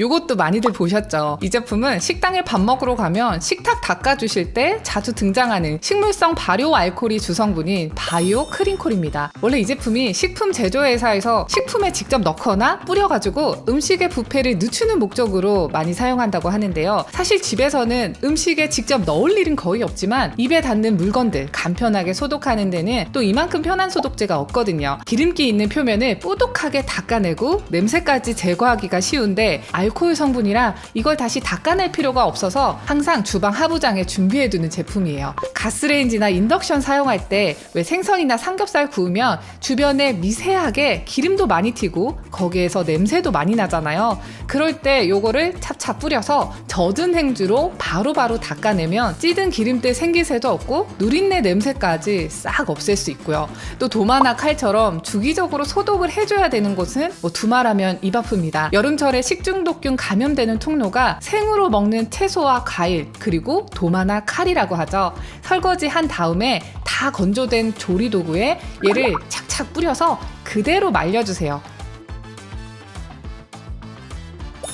요것도 많이들 보셨죠? 이 제품은 식당에 밥 먹으러 가면 식탁 닦아주실 때 자주 등장하는 식물성 발효 알코올이 주성분인 바이오 크린콜입니다. 원래 이 제품이 식품 제조회사에서 식품에 직접 넣거나 뿌려가지고 음식의 부패를 늦추는 목적으로 많이 사용한다고 하는데요. 사실 집에서는 음식에 직접 넣을 일은 거의 없지만 입에 닿는 물건들 간편하게 소독하는 데는 또 이만큼 편한 소독제가 없거든요. 기름기 있는 표면을 뽀독하게 닦아내고 냄새까지 제거하기가 쉬운데 알코올 성분이라 이걸 다시 닦아낼 필요가 없어서 항상 주방 하부장에 준비해두는 제품이에요. 가스레인지나 인덕션 사용할 때 왜 생선이나 삼겹살 구우면 주변에 미세하게 기름도 많이 튀고 거기에서 냄새도 많이 나잖아요. 그럴 때 요거를 찹찹 뿌려서 젖은 행주로 바로바로 닦아내면 찌든 기름때 생길 새도 없고 누린내 냄새까지 싹 없앨 수 있고요. 또 도마나 칼처럼 주기적으로 소독을 해줘야 되는 곳은 뭐 두말하면 입 아픕니다. 여름철에 식중독 균 감염되는 통로가 생으로 먹는 채소와 과일 그리고 도마나 칼이라고 하죠. 설거지 한 다음에 다 건조된 조리 도구에 얘를 착착 뿌려서 그대로 말려주세요.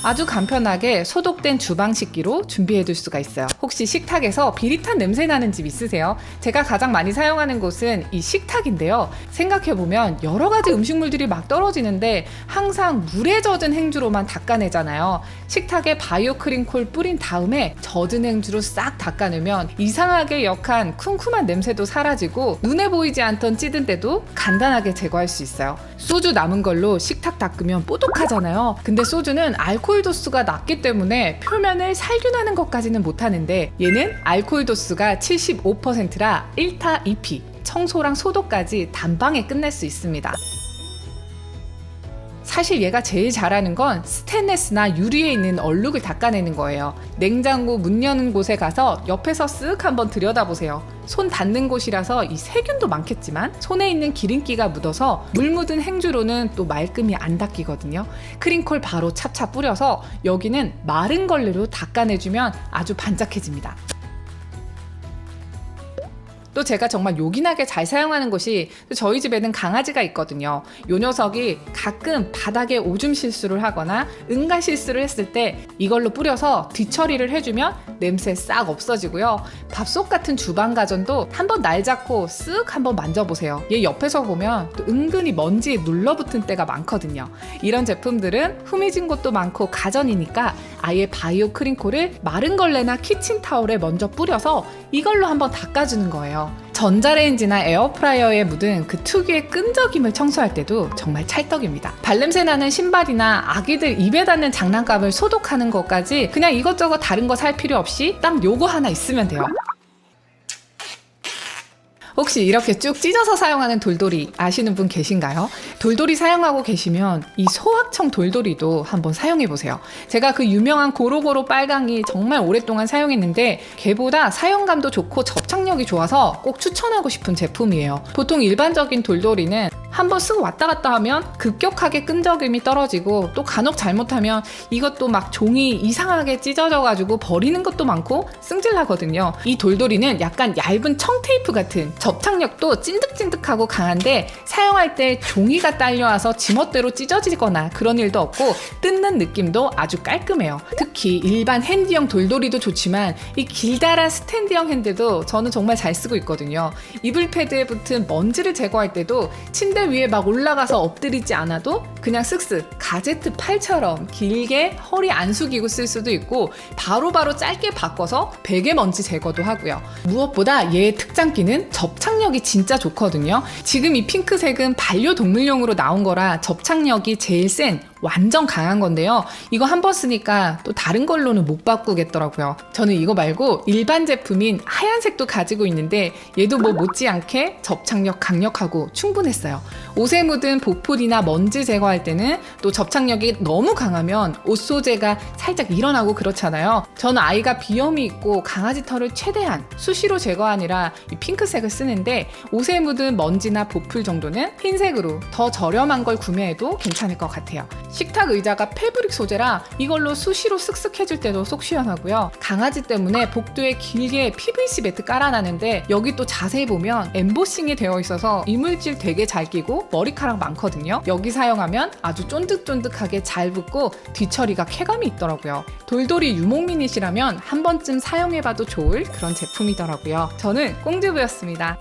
아주 간편하게 소독된 주방 식기로 준비해 둘 수가 있어요. 혹시 식탁에서 비릿한 냄새 나는 집 있으세요? 제가 가장 많이 사용하는 곳은 이 식탁인데요. 생각해 보면 여러 가지 음식물들이 막 떨어지는데 항상 물에 젖은 행주로만 닦아내잖아요. 식탁에 바이오 크림콜 뿌린 다음에 젖은 행주로 싹 닦아내면 이상하게 역한 쿰쿰한 냄새도 사라지고 눈에 보이지 않던 찌든 때도 간단하게 제거할 수 있어요. 소주 남은 걸로 식탁 닦으면 뽀독하잖아요. 근데 소주는 알코올 도수가 낮기 때문에 표면을 살균하는 것까지는 못하는데 얘는 알코올 도수가 75%라 1타 2피 청소랑 소독까지 단방에 끝낼 수 있습니다. 사실 얘가 제일 잘하는 건 스테인레스나 유리에 있는 얼룩을 닦아내는 거예요. 냉장고 문 여는 곳에 가서 옆에서 쓱 한번 들여다보세요. 손 닿는 곳이라서 이 세균도 많겠지만 손에 있는 기름기가 묻어서 물 묻은 행주로는 또 말끔히 안 닦이거든요. 크림콜 바로 찹찹 뿌려서 여기는 마른 걸레로 닦아내주면 아주 반짝해집니다. 또 제가 정말 요긴하게 잘 사용하는 곳이 저희 집에는 강아지가 있거든요. 요 녀석이 가끔 바닥에 오줌 실수를 하거나 응가 실수를 했을 때 이걸로 뿌려서 뒤처리를 해주면 냄새 싹 없어지고요. 밥솥 같은 주방 가전도 한번 날 잡고 쓱 한번 만져보세요. 얘 옆에서 보면 또 은근히 먼지에 눌러붙은 때가 많거든요. 이런 제품들은 후미진 곳도 많고 가전이니까 아예 바이오 크림콜을 마른 걸레나 키친타올에 먼저 뿌려서 이걸로 한번 닦아주는 거예요. 전자레인지나 에어프라이어에 묻은 그 특유의 끈적임을 청소할 때도 정말 찰떡입니다. 발냄새 나는 신발이나 아기들 입에 닿는 장난감을 소독하는 것까지 그냥 이것저것 다른 거 살 필요 없이 딱 요거 하나 있으면 돼요. 혹시 이렇게 쭉 찢어서 사용하는 돌돌이 아시는 분 계신가요? 돌돌이 사용하고 계시면 이 소확청 돌돌이도 한번 사용해 보세요. 제가 그 유명한 고로고로 빨강이 정말 오랫동안 사용했는데 걔보다 사용감도 좋고 접착력이 좋아서 꼭 추천하고 싶은 제품이에요. 보통 일반적인 돌돌이는 한번 쓰고 왔다 갔다 하면 급격하게 끈적임이 떨어지고 또 간혹 잘못하면 이것도 막 종이 이상하게 찢어져가지고 버리는 것도 많고 승질나거든요. 이 돌돌이는 약간 얇은 청테이프 같은 접착력도 찐득찐득하고 강한데 사용할 때 종이가 딸려와서 지멋대로 찢어지거나 그런 일도 없고 뜯는 느낌도 아주 깔끔해요. 특히 일반 핸디형 돌돌이도 좋지만 이 길다란 스탠드형 핸드도 저는 정말 잘 쓰고 있거든요. 이불 패드에 붙은 먼지를 제거할 때도 침대 위에 막 올라가서 엎드리지 않아도 그냥 쓱쓱 가제트 팔처럼 길게 허리 안 숙이고 쓸 수도 있고 바로 바로 짧게 바꿔서 베개 먼지 제거도 하고요. 무엇보다 얘의 특장기는 접착력이 진짜 좋거든요. 지금 이 핑크색은 반려동물용으로 나온 거라 접착력이 제일 센 완전 강한 건데요. 이거 한 번 쓰니까 또 다른 걸로는 못 바꾸겠더라고요. 저는 이거 말고 일반 제품인 하얀색도 가지고 있는데 얘도 뭐 못지않게 접착력 강력하고 충분했어요. 옷에 묻은 보풀이나 먼지 제거할 때는 또 접착력이 너무 강하면 옷 소재가 살짝 일어나고 그렇잖아요. 저는 아이가 비염이 있고 강아지 털을 최대한 수시로 제거하느라 이 핑크색을 쓰는데 옷에 묻은 먼지나 보풀 정도는 흰색으로 더 저렴한 걸 구매해도 괜찮을 것 같아요. 식탁 의자가 패브릭 소재라 이걸로 수시로 쓱쓱 해줄 때도 속 시원하고요. 강아지 때문에 복도에 길게 PVC 매트 깔아놨는데 여기 또 자세히 보면 엠보싱이 되어 있어서 이물질 되게 잘 끼고 머리카락 많거든요. 여기 사용하면 아주 쫀득쫀득하게 잘 붙고 뒤처리가 쾌감이 있더라고요. 돌돌이 유목민이시라면 한 번쯤 사용해봐도 좋을 그런 제품이더라고요. 저는 꽁지부였습니다.